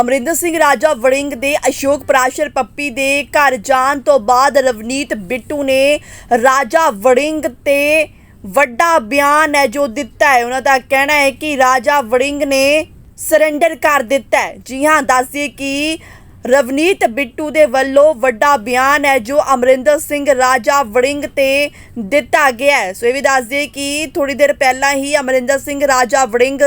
ਅਮਰਿੰਦਰ ਸਿੰਘ ਰਾਜਾ ਵੜਿੰਗ ਦੇ ਅਸ਼ੋਕ ਪ੍ਰਾਸ਼ਰ ਪੱਪੀ ਦੇ ਘਰ ਜਾਣ ਤੋਂ ਬਾਅਦ ਰਵਨੀਤ ਬਿੱਟੂ ਨੇ ਰਾਜਾ ਵੜਿੰਗ ਤੇ ਵੱਡਾ ਬਿਆਨ ਹੈ ਜੋ ਦਿੱਤਾ ਹੈ। ਉਹਨਾਂ ਦਾ ਕਹਿਣਾ ਹੈ ਕਿ ਰਾਜਾ ਵੜਿੰਗ ਨੇ ਸਰੈਂਡਰ ਕਰ ਦਿੱਤਾ ਹੈ। ਜੀ ਹਾਂ ਦੱਸਦੇ ਕਿ ਰਵਨੀਤ ਬਿੱਟੂ ਦੇ ਵੱਲੋਂ ਵੱਡਾ ਬਿਆਨ ਹੈ ਜੋ ਅਮਰਿੰਦਰ ਸਿੰਘ ਰਾਜਾ ਵੜਿੰਗ ਤੇ ਦਿੱਤਾ ਗਿਆ ਹੈ। ਸੋ ਇਹ ਵੀ ਦੱਸ ਦਈਏ ਕਿ ਥੋੜੀ ਦੇਰ ਪਹਿਲਾਂ ਹੀ ਅਮਰਿੰਦਰ ਸਿੰਘ ਰਾਜਾ ਵੜਿੰਗ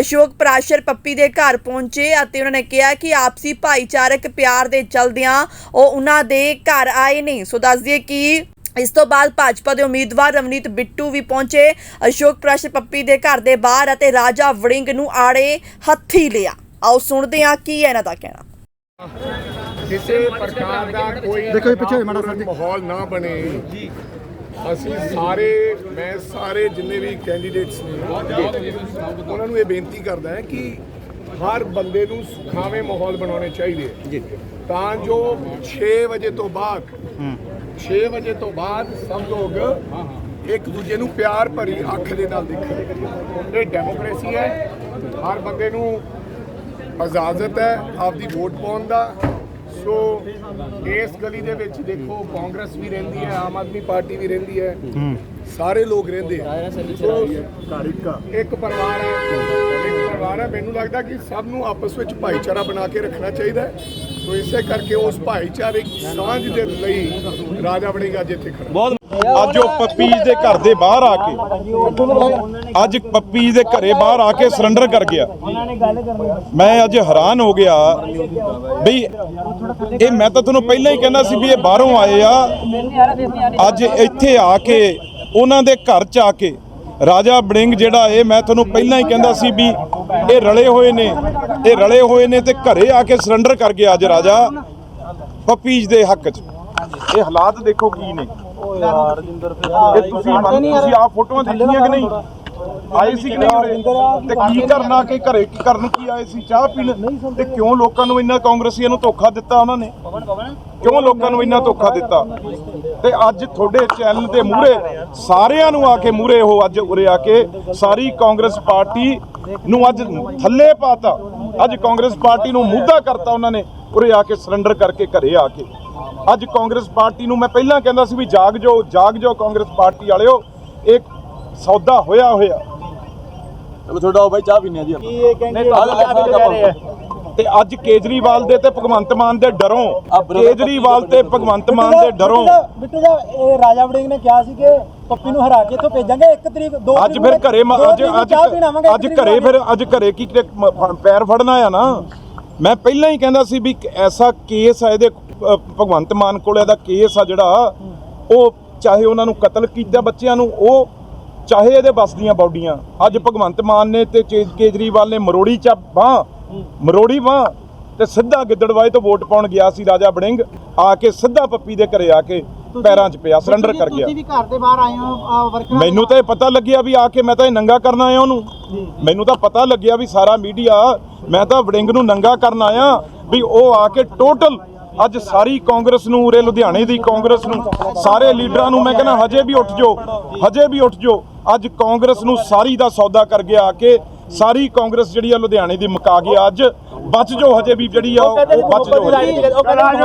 ਅਸ਼ੋਕ ਪ੍ਰਾਸ਼ਰ ਪੱਪੀ ਦੇ ਘਰ ਪਹੁੰਚੇ ਅਤੇ ਉਹਨਾਂ ਨੇ ਕਿਹਾ ਕਿ ਆਪਸੀ ਭਾਈਚਾਰਕ ਪਿਆਰ ਦੇ ਚਲਦਿਆਂ ਉਹ ਉਹਨਾਂ ਦੇ ਘਰ ਆਏ ਨੇ। ਸੋ ਦੱਸ ਦਈਏ ਕਿ ਇਸ ਤੋਂ ਬਾਅਦ ਭਾਜਪਾ ਦੇ ਉਮੀਦਵਾਰ ਰਵਨੀਤ ਬਿੱਟੂ ਵੀ ਪਹੁੰਚੇ। ਅਸ਼ੋਕ ਪ੍ਰਾਸ਼ਰ ਪੱਪੀ ਦੇ ਘਰ ਦੇ ਬਾਹਰ ਅਤੇ ਰਾਜਾ ਵੜਿੰਗ ਨੂੰ ਆੜੇ ਹੱਥੀ ਲਿਆ। ਆਓ ਸੁਣਦੇ ਹਾਂ ਕੀ ਹੈ ਇਹਨਾਂ ਦਾ ਕਹਿਣਾ। ਕਿਸੇ ਪ੍ਰਕਾਰ ਦਾ ਕੋਈ ਦੇਖੋ ਪਿੱਛੇ ਮਾੜਾ ਸਰ ਜੀ। ਮਾਹੌਲ ਨਾ ਬਣੇ। ਅਸੀਂ ਸਾਰੇ ਮੈਂ ਸਾਰੇ ਜਿੰਨੇ ਵੀ ਕੈਂਡੀਡੇਟਸ ਨੇ ਉਹਨਾਂ ਨੂੰ ਇਹ ਬੇਨਤੀ ਕਰਦਾ ਹਾਂ ਕਿ ਹਰ ਬੰਦੇ ਨੂੰ ਸੁਖਾਵੇਂ ਮਾਹੌਲ ਬਣਾਉਣੇ ਚਾਹੀਦੇ ਹੈ ਤਾਂ ਜੋ 6 ਵਜੇ ਤੋਂ ਬਾਅਦ 6 ਵਜੇ ਤੋਂ ਬਾਅਦ ਸਭ ਲੋਕ ਇੱਕ ਦੂਜੇ ਨੂੰ ਪਿਆਰ ਭਰੀ ਅੱਖ ਦੇ ਨਾਲ ਦੇਖਣ। ਇਹ ਡੈਮੋਕ੍ਰੇਸੀ ਹੈ। ਹਰ ਬੰਦੇ ਨੂੰ ਇਜਾਜ਼ਤ ਹੈ ਆਪਦੀ ਵੋਟ ਪਾਉਣ ਦਾ। ਸੋ ਇਸ ਗਲੀ ਦੇ ਵਿੱਚ ਦੇਖੋ ਕਾਂਗਰਸ ਵੀ ਰਹਿੰਦੀ ਹੈ ਆਮ ਆਦਮੀ ਪਾਰਟੀ ਵੀ ਰਹਿੰਦੀ ਹੈ। ਸਾਰੇ ਲੋਕ ਰਹਿੰਦੇ ਆ। ਸੋ ਇੱਕ ਪਰਿਵਾਰ ਹੈ ਇੱਕ ਪਰਿਵਾਰ ਹੈ। ਮੈਨੂੰ ਲੱਗਦਾ ਕਿ ਸਭ ਨੂੰ ਆਪਸ ਵਿੱਚ ਭਾਈਚਾਰਾ ਬਣਾ ਕੇ ਰੱਖਣਾ ਚਾਹੀਦਾ ਹੈ। ਸੋ ਇਸੇ ਕਰਕੇ ਉਸ ਭਾਈਚਾਰਕ ਸਾਂਝ ਦੇ ਲਈ ਰਾਜਾ ਬਣੇਗਾ ਅੱਜ ਇੱਥੇ ਖੜਾ। ਅੱਜ ਉਹ ਪੱਪੀ ਦੇ ਘਰ ਦੇ ਬਾਹਰ ਆ ਕੇ ਅੱਜ ਪੱਪੀ ਦੇ ਘਰੇ ਬਾਹਰ ਆ ਕੇ ਸਰੈਂਡਰ ਕਰ ਗਿਆ। ਮੈਂ ਅੱਜ ਹੈਰਾਨ ਹੋ ਗਿਆ ਬਈ ਇਹ ਮੈਂ ਤਾਂ ਤੁਹਾਨੂੰ ਪਹਿਲਾਂ ਹੀ ਕਹਿੰਦਾ ਸੀ ਵੀ ਇਹ ਬਾਹਰੋਂ ਆਏ ਆ। ਅੱਜ ਇੱਥੇ ਆ ਕੇ ਉਹਨਾਂ ਦੇ ਘਰ ਚ ਆ ਕੇ ਰਾਜਾ ਬੜਿੰਗ ਜਿਹੜਾ ਇਹ ਮੈਂ ਤੁਹਾਨੂੰ ਪਹਿਲਾਂ ਹੀ ਕਹਿੰਦਾ ਸੀ ਵੀ ਇਹ ਰਲੇ ਹੋਏ ਨੇ, ਇਹ ਰਲੇ ਹੋਏ ਨੇ ਤੇ ਘਰੇ ਆ ਕੇ ਸਰੈਂਡਰ ਕਰ ਗਿਆ ਅੱਜ ਰਾਜਾ ਪੱਪੀਜ ਦੇ ਹੱਕ 'ਚ। ਇਹ ਹਾਲਾਤ ਦੇਖੋ ਕੀ ਨੇ। ਇਹ ਤੁਸੀਂ ਮੰਨ ਤੁਸੀਂ ਆਹ ਫੋਟੋਆਂ ਦੇਖੀਆਂ ਕਿ ਨਹੀਂ? ਆਏ ਸੀ ਕਿ ਨਹੀਂ ਉਰੇ? ਤੇ ਕੀ ਕਰਨਾ ਕਿ ਘਰੇ ਕੀ ਕਰਨ ਕੀ ਆਏ ਸੀ? ਚਾਹ ਪੀਣ ਤੇ ਕਿਉਂ ਲੋਕਾਂ ਨੂੰ ਇੰਨਾ ਕਾਂਗਰਸੀਆਂ ਨੂੰ ਧੋਖਾ ਦਿੱਤਾ ਉਹਨਾਂ ਨੇ? ਕਿਉਂ ਲੋਕਾਂ ਨੂੰ ਇੰਨਾ ਧੋਖਾ ਦਿੱਤਾ ਤੇ ਅੱਜ ਤੁਹਾਡੇ ਚੈਨਲ ਦੇ ਮੂਹਰੇ ਸਾਰਿਆਂ ਨੂੰ ਆ ਕੇ ਮੂਹਰੇ ਉਹ ਅੱਜ ਉਰੇ ਆ ਕੇ ਸਾਰੀ ਕਾਂਗਰਸ ਪਾਰਟੀ ਨੂੰ ਅੱਜ ਥੱਲੇ ਪਾਤਾ ਅੱਜ ਕਾਂਗਰਸ ਪਾਰਟੀ ਨੂੰ ਮੁੱਦਾ ਕਰਤਾ ਉਹਨਾਂ ਨੇ ਉਰੇ ਆ ਕੇ ਸਰੈਂਡਰ ਕਰਕੇ ਘਰੇ ਆ ਕੇ ਅੱਜ ਕਾਂਗਰਸ ਪਾਰਟੀ ਨੂੰ ਮੈਂ ਪਹਿਲਾਂ ਕਹਿੰਦਾ ਸੀ ਵੀ ਜਾਗ ਜਾਓ ਜਾਗ ਜਾਓ ਕਾਂਗਰਸ ਪਾਰਟੀ ਵਾਲਿਓ ਇਹ ਸੌਦਾ ਹੋਇਆ ਹੋਇਆ ਚਲੋ ਤੁਹਾਡਾ ਉਹ ਬਾਈ ਚਾਹ ਪੀਨੇ ਆ ਜੀ ਆਪਾਂ ਇਹ ਕਹਿੰਦੇ ਤੇ ਅੱਜ ਕੇਜਰੀਵਾਲ ਦੇ ਤੇ ਭਗਵੰਤ ਮਾਨ ਦੇ ਡਰੋਂ। ਕੇਜਰੀਵਾਲ ਤੇ ਭਗਵੰਤ ਮਾਨ ਦੇ ਡਰੋਂ। ਬਿੱਟੂ ਦਾ ਇਹ ਰਾਜਾ ਵੜਿੰਗ ਨੇ ਕਿਹਾ ਸੀ ਕਿ ਪੱਪੀ ਨੂੰ ਹਰਾ ਕੇ ਇੱਥੋਂ ਭੇਜਾਂਗੇ ਇੱਕ ਤਰੀਕ ਦੋ ਅੱਜ ਤਰੀਕ ਫਿਰ ਘਰੇ ਅੱਜ ਅੱਜ ਅੱਜ ਘਰੇ ਫਿਰ ਅੱਜ ਘਰੇ ਕੀ ਪੈਰ ਫੜਨਾ ਆ ਨਾ? ਮੈਂ ਪਹਿਲਾਂ ਹੀ ਕਹਿੰਦਾ ਸੀ ਵੀ ਐਸਾ ਕੇਸ ਆ ਇਹਦੇ ਭਗਵੰਤ ਮਾਨ ਕੋਲ ਇਹਦਾ ਕੇਸ ਆ ਜਿਹੜਾ ਉਹ ਚਾਹੇ ਉਹਨਾਂ ਨੂੰ ਕਤਲ ਕੀਤਾ ਬੱਚਿਆਂ ਨੂੰ ਉਹ ਚਾਹੇ ਇਹਦੇ ਬਸ ਦੀਆਂ ਬਾਡੀਆਂ। ਅੱਜ ਭਗਵੰਤ ਮਾਨ ਨੇ ਤੇ ਕੇਜਰੀਵਾਲ ਨੇ ਮਰੋੜੀ ਚ ਬਾਹ ਮਰੋੜੀ ਬਾਹ ਤੇ ਸਿੱਧਾ ਗਿੱਦੜਵਾਏ ਤੋਂ ਵੋਟ ਪਾਉਣ ਗਿਆ ਸੀ ਰਾਜਾ ਬੜਿੰਗ ਆ ਕੇ ਸਿੱਧਾ ਪੱਪੀ ਦੇ ਘਰੇ ਆ ਕੇ ਪੈਰਾਂ 'ਚ ਪਿਆ ਸਰੈਂਡਰ ਕਰ ਗਿਆ। ਤੁਸੀਂ ਵੀ ਘਰ ਦੇ ਬਾਹਰ ਆਏ ਹੋ ਵਰਕਰ ਮੈਨੂੰ ਤਾਂ ਇਹ ਪਤਾ ਲੱਗਿਆ ਵੀ ਆ ਕੇ ਮੈਂ ਤਾਂ ਇਹ ਨੰਗਾ ਕਰਨ ਆਇਆ ਉਹਨੂੰ। ਮੈਨੂੰ ਤਾਂ ਪਤਾ ਲੱਗਿਆ ਵੀ ਸਾਰਾ ਮੀਡੀਆ ਮੈਂ ਤਾਂ ਵੜਿੰਗ ਨੂੰ ਨੰਗਾ ਕਰਨ ਆਇਆ ਵੀ ਉਹ ਆ ਕੇ ਟੋਟਲ ਅੱਜ ਸਾਰੀ ਕਾਂਗਰਸ ਨੂੰ ਉਰੇ ਲੁਧਿਆਣੇ ਦੀ ਕਾਂਗਰਸ ਨੂੰ ਸਾਰੇ ਲੀਡਰਾਂ ਨੂੰ ਮੈਂ ਕਹਿੰਦਾ ਹਜੇ ਵੀ ਉੱਠ ਜਾਓ ਹਜੇ ਵੀ ਉੱਠ ਜਾਓ। ਅੱਜ ਕਾਂਗਰਸ ਨੂੰ ਸਾਰੀ ਦਾ ਸੌਦਾ ਕਰ ਗਿਆ ਆ ਕੇ ਸਾਰੀ ਕਾਂਗਰਸ ਜਿਹੜੀ ਆ ਲੁਧਿਆਣੇ ਦੀ ਮੁਕਾ ਗਿਆ ਅੱਜ ਬਚ ਜਾਓ ਹਜੇ ਵੀ ਜਿਹੜੀ ਆ ਉਹ ਬਚ ਹਜੇ